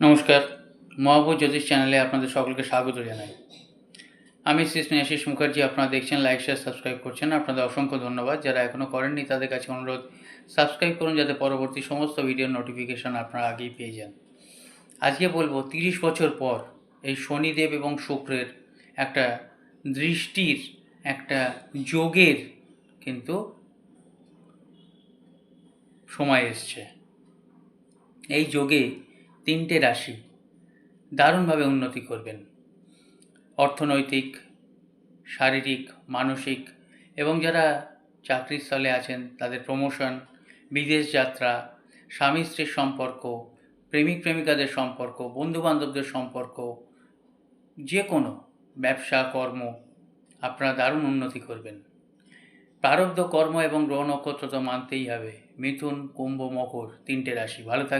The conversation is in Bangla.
নমস্কার মহাবু জ্যোতিষ চ্যানেলে আপনাদের সকলকে স্বাগত জানাই। আমি শ্রী স্নেহাশিস মুখার্জি, আপনারা দেখছেন লাইক শেয়ার সাবস্ক্রাইব করছেন। আপনাদের অসংখ্য ধন্যবাদ। যারা এখনও করেননি, তাদের কাছে অনুরোধ সাবস্ক্রাইব করুন যাতে পরবর্তী সমস্ত ভিডিওর নোটিফিকেশন আপনারা আগেই পেয়ে যান। আজকে বলব, তিরিশ বছর পর এই শনিদেব এবং শুক্রের একটা দৃষ্টির, একটা যোগের কিন্তু সময় এসছে। এই যোগে তিনটে রাশি দারুণভাবে উন্নতি করবেন। অর্থনৈতিক, শারীরিক, মানসিক এবং যারা চাকরির স্থলে আছেন, তাদের প্রমোশন বিদেশ যাত্রা, স্বামী স্ত্রীর সম্পর্ক, প্রেমিক প্রেমিকাদের সম্পর্ক, বন্ধুবান্ধবদের সম্পর্ক যে কোনো ব্যবসা, কর্ম, আপনারা দারুণ উন্নতি করবেন। প্রারব্ধ কর্ম এবং গ্রহ নক্ষত্র তো মানতেই হবে। মিথুন, কুম্ভ, মকর তিনটে রাশি। ভালো থাকবে